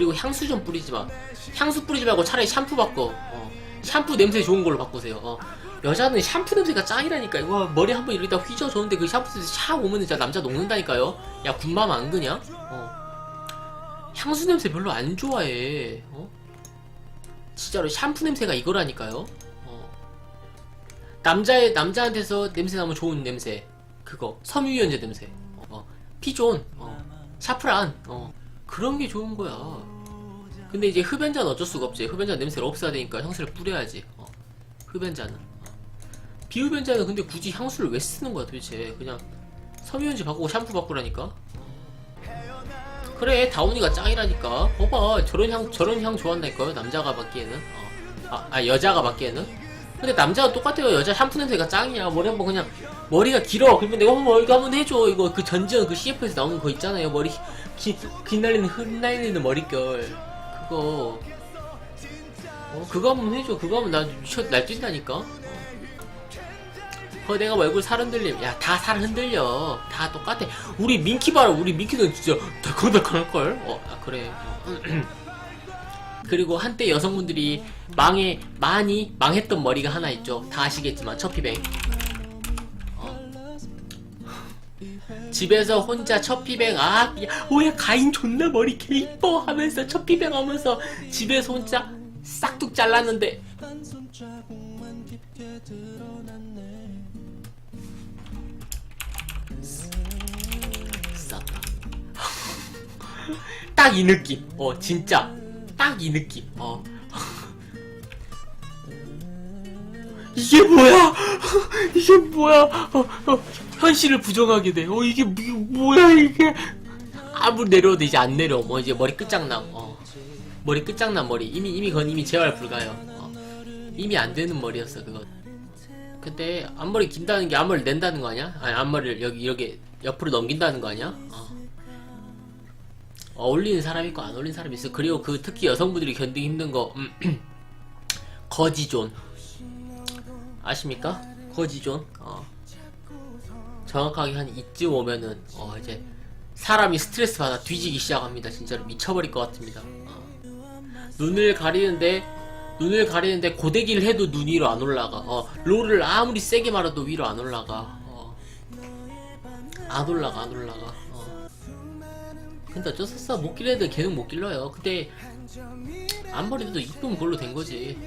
그리고 향수 좀 뿌리지 마. 향수 뿌리지 말고 차라리 샴푸 바꿔. 어. 샴푸 냄새 좋은 걸로 바꾸세요. 어. 여자는 샴푸 냄새가 짱이라니까. 이거 머리 한번 이러다 휘저었는데 그 샴푸 냄새 샥 오면 진짜 남자 녹는다니까요. 야 군맘 안 그냐? 어. 향수 냄새 별로 안 좋아해. 어? 진짜로 샴푸 냄새가 이거라니까요. 어. 남자의 남자한테서 냄새 나면 좋은 냄새. 그거 섬유유연제 냄새. 어. 어. 피존. 어. 샤프란. 어. 그런 게 좋은 거야. 근데 이제 흡연자는 어쩔 수가 없지. 흡연자 냄새를 없애야 되니까 향수를 뿌려야지. 어. 흡연자는. 어. 비흡연자는 근데 굳이 향수를 왜 쓰는 거야 도대체. 그냥 섬유유연제 바꾸고 샴푸 바꾸라니까. 그래 다운이가 짱이라니까 봐봐 저런 향 저런 향 좋아한다니까요 남자가 받기에는 어. 아, 아 여자가 받기에는 근데 남자가 똑같아요 여자 샴푸 냄새가 짱이야 머리 한번 그냥 머리가 길어 그러면 내가 한번 이거 한번 해줘 이거 그 전지현 그 CF에서 나오는 거 있잖아요 머리 기, 깃날리는 흩날리는 머릿결 그거 어 그거 한번 해줘 그거 하면 나 미쳐 날뛴다니까 어. 어, 내가 뭐 얼굴 살 흔들림. 야, 다 살 흔들려. 다 똑같아. 우리 민키 봐라. 우리 민키는 진짜 달콤달콤할걸? 어, 아, 그래. 그리고 한때 여성분들이 망해, 많이 망했던 머리가 하나 있죠. 다 아시겠지만, 처피뱅. 어. 집에서 혼자 처피뱅, 아, 야, 오야, 가인 존나 머리 개 이뻐 하면서 처피뱅 하면서 집에서 혼자 싹둑 잘랐는데. 딱 이 느낌. 어, 진짜. 딱 이 느낌. 어. 이게 뭐야? 이게 뭐야? 어, 어, 현실을 부정하게 돼. 어, 이게, 이게 뭐야, 이게. 아무리 내려도 이제 안 내려. 뭐, 이제 머리 끝장남. 어. 머리 끝장난 머리. 이미, 이미 그건 이미 재활 불가요. 어. 이미 안 되는 머리였어, 그건. 근데 앞머리 긴다는 게 앞머리 낸다는 거 아니야? 아니 앞머리를 여기 이렇게 옆으로 넘긴다는 거 아니야? 어. 어울리는 사람 있고 안 어울리는 사람이 있어. 그리고 그 특히 여성분들이 견디기 힘든 거 음, 거지존 아십니까? 거지존. 어. 정확하게 한 이쯤 오면은 어 이제 사람이 스트레스 받아 뒤지기 시작합니다. 진짜로 미쳐버릴 것 같습니다. 어. 눈을 가리는데 눈을 가리는데 고데기를 해도 눈 위로 안 올라가. 어, 롤을 아무리 세게 말아도 위로 안 올라가. 어. 안 올라가, 안 올라가. 어. 근데 어쩔 수 없어. 못 돼. 계속 못 길러요. 근데 앞머리도 이쁘면 그걸로 된 거지.